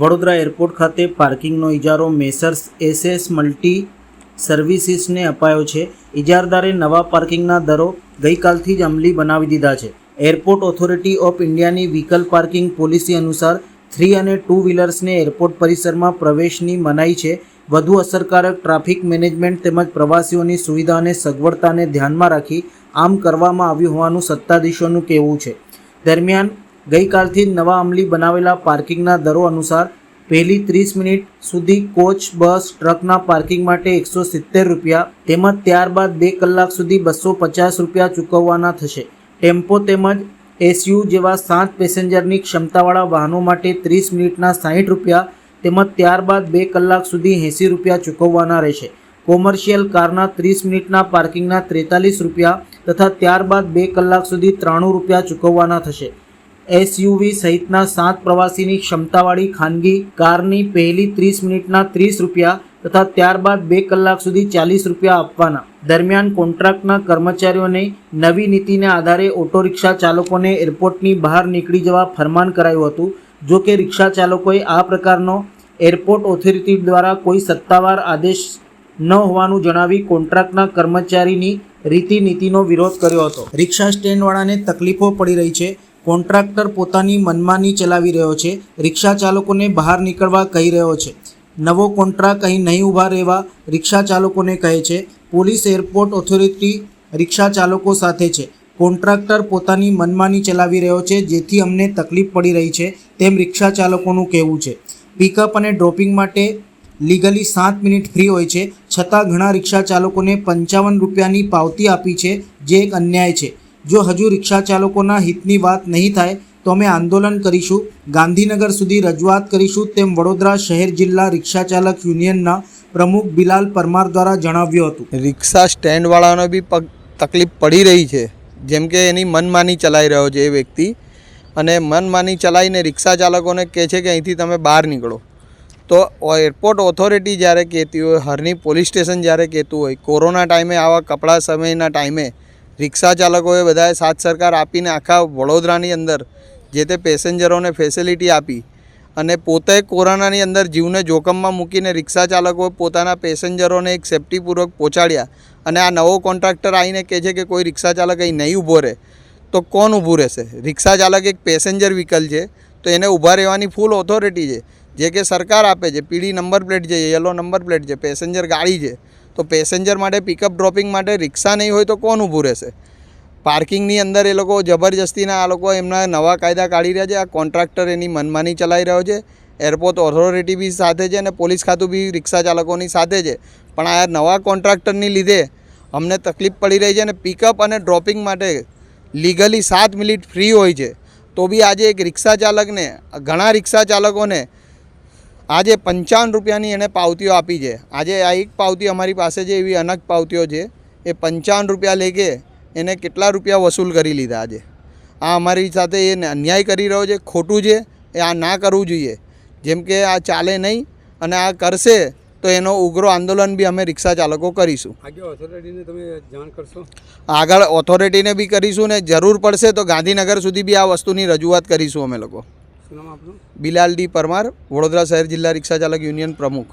Vadodara airport ખાતે પાર્કિંગનો ઇજારો મેસર્સ એસએસ મલ્ટી સર્વિસીસને અપાયો છે. ઇજારદારે નવા પાર્કિંગના દરો ગઈકાલથી જ અમલી બનાવી દીધા છે. એરપોર્ટ ઓથોરિટી ઓફ ઇન્ડિયાની વ્હીકલ પાર્કિંગ પોલિસી અનુસાર થ્રી અને ટુ વ્હીલર્સને એરપોર્ટ પરિસરમાં પ્રવેશની મનાઈ છે. વધુ અસરકારક ટ્રાફિક મેનેજમેન્ટ તેમજ પ્રવાસીઓની સુવિધા અને સગવડતાને ધ્યાનમાં રાખી આમ કરવામાં આવ્યું હોવાનું સત્તાધીશોનું કહેવું છે. દરમિયાન ગઈકાલથી નવા અમલી બનાવેલા પાર્કિંગના દરો અનુસાર પહેલી ત્રીસ મિનિટ સુધી કોચ, બસ, ટ્રકના પાર્કિંગ માટે એકસો સિત્તેર રૂપિયા તેમજ ત્યારબાદ બે કલાક સુધી બસો પચાસ રૂપિયા ચૂકવવાના થશે. ટેમ્પો તેમજ એસયુ જેવા સાત પેસેન્જરની ક્ષમતાવાળા વાહનો માટે ત્રીસ મિનિટના સાહીઠ રૂપિયા તેમજ ત્યારબાદ બે કલાક સુધી એંસી રૂપિયા ચૂકવવાના રહેશે. કોમર્શિયલ કારના ત્રીસ મિનિટના પાર્કિંગના ત્રેતાલીસ રૂપિયા તથા ત્યારબાદ બે કલાક સુધી ત્રાણું રૂપિયા ચૂકવવાના થશે. એસયુવી સહિતના સાત પ્રવાસીની ક્ષમતાવાળી ખાનગી કારની પહેલી ત્રીસ મિનિટના ત્રીસ રૂપિયા તથા ત્યારબાદ બે કલાક સુધી ચાલીસ રૂપિયા આપવાના. દરમિયાન કોન્ટ્રાક્ટના કર્મચારીઓને નવી નીતિને આધારે ઓટો રિક્ષા ચાલકોને એરપોર્ટની બહાર નીકળી જવા ફરમાન કરાયું હતું. જો કે રિક્ષા ચાલકોએ આ પ્રકારનો એરપોર્ટ ઓથોરિટી દ્વારા કોઈ સત્તાવાર આદેશ ન હોવાનું જણાવી કોન્ટ્રાક્ટના કર્મચારીની રીતિ નીતિનો વિરોધ કર્યો હતો. રિક્ષા સ્ટેન્ડવાળાને તકલીફો પડી રહી છે. કોન્ટ્રાક્ટર પોતાની મનમાની ચલાવી રહ્યો છે, રિક્ષા ચાલકોને બહાર નીકળવા કહી રહ્યો છે. નવો કોન્ટ્રાક્ટ અહીં નહીં ઊભા રહેવા રિક્ષા ચાલકોને કહે છે. પોલીસ એરપોર્ટ ઓથોરિટી રિક્ષા ચાલકો સાથે છે. કોન્ટ્રાક્ટર પોતાની મનમાની ચલાવી રહ્યો છે, જેથી અમને તકલીફ પડી રહી છે, તેમ રિક્ષા ચાલકોનું કહેવું છે. પિકઅપ અને ડ્રોપિંગ માટે લીગલી સાત મિનિટ ફ્રી હોય છે, છતાં ઘણા રિક્ષા ચાલકોને પંચાવન રૂપિયાની પાવતી આપી છે, જે એક અન્યાય છે. જો હજુ રિક્ષા ચાલકોના હિતની વાત નહીં થાય, તો અમે આંદોલન કરીશું. ગાંધીનગર સુધી રજૂઆત કરીશું તેમ વડોદરા શહેર જિલ્લા રિક્ષા ચાલક યુનિયનના પ્રમુખ બિલાલ પરમાર દ્વારા જણાવ્યું હતું. રિક્ષા સ્ટેન્ડવાળાને બી પગ તકલીફ પડી રહી છે. જેમ કે એની મનમાની ચલાવી રહ્યો છે એ વ્યક્તિ. અને મનમાની ચલાવીને રિક્ષા ચાલકોને કહે છે કે અહીંથી તમે બહાર નીકળો. તો એરપોર્ટ ઓથોરિટી જ્યારે કહેતી હોય, હરની પોલીસ સ્ટેશન જ્યારે કહેતું હોય, કોરોના ટાઈમે આવા કપડા સમયના ટાઈમે રિક્ષા ચાલકોએ બધાએ સાથ સરકાર આપીને આખા વડોદરાની અંદર જે તે પેસેન્જરોને ફેસિલિટી આપી અને પોતે કોરોનાની અંદર જીવને જોખમમાં મૂકીને રિક્ષા ચાલકોએ પોતાના પેસેન્જરોને એક સેફટીપૂર્વક પહોંચાડ્યા અને આ નવો કોન્ટ્રાક્ટર આવીને કહે છે કે કોઈ રિક્ષા ચાલક અહીં નહીં ઊભો રહે, તો કોણ ઊભું રહેશે? રિક્ષા ચાલક એક પેસેન્જર વ્હીકલ છે, તો એને ઊભા રહેવાની ફૂલ ઓથોરિટી છે, જે કે સરકાર આપે છે, પીળી નંબર પ્લેટ છે યલો નંબર પ્લેટ છે, પેસેન્જર ગાડી છે તો પેસેન્જર માટે પિકઅપ ડ્રોપિંગ માટે રિક્ષા નહીં હોય તો કોણ ઊભું રહેશે? પાર્કિંગની અંદર એ લોકો જબરજસ્તીના આ લોકો એમના નવા કાયદા કાઢી રહ્યા છે, આ કોન્ટ્રાક્ટર એની મનમાની ચલાવી રહ્યો છે. એરપોર્ટ ઓથોરિટી બી સાથે છે અને પોલીસ ખાતું બી રિક્ષા ચાલકોની સાથે છે. પણ આ નવા કોન્ટ્રાક્ટરની લીધે અમને તકલીફ પડી રહી છે અને પિકઅપ અને ડ્રોપિંગ માટે લીગલી સાત મિનિટ ફ્રી હોય છે. તો બી આજે એક રિક્ષા ચાલકને, ઘણા રિક્ષા ચાલકોને આજે પંચાવન રૂપિયાની એણે પાવતીઓ આપી છે. આજે આ એક પાવતી અમારી પાસે જે એવી અનક પાવતીઓ છે. એ પંચાવન રૂપિયા લેકે એને કેટલા રૂપિયા વસૂલ કરી લીધા આજે. આ અમારી સાથે એ અન્યાય કરી રહ્યો છે ખોટું છે એ આ ના કરવું જોઈએ. જેમ કે આ ચાલે નહીં અને આ કરશે તો એનો ઉગ્ર આંદોલન બી અમે રિક્ષા ચાલકો કરીશું. આગળ ઓથોરિટીને તમે જાણ કરશો? આગળ ઓથોરિટીને બી કરીશું ને જરૂર પડશે તો ગાંધીનગર સુધી બી આ વસ્તુની રજૂઆત કરીશું અમે લોકો. બિલાલ ડી પરમાર વડોદરા શહેર જિલ્લા રિક્ષા ચાલક યુનિયન પ્રમુખ.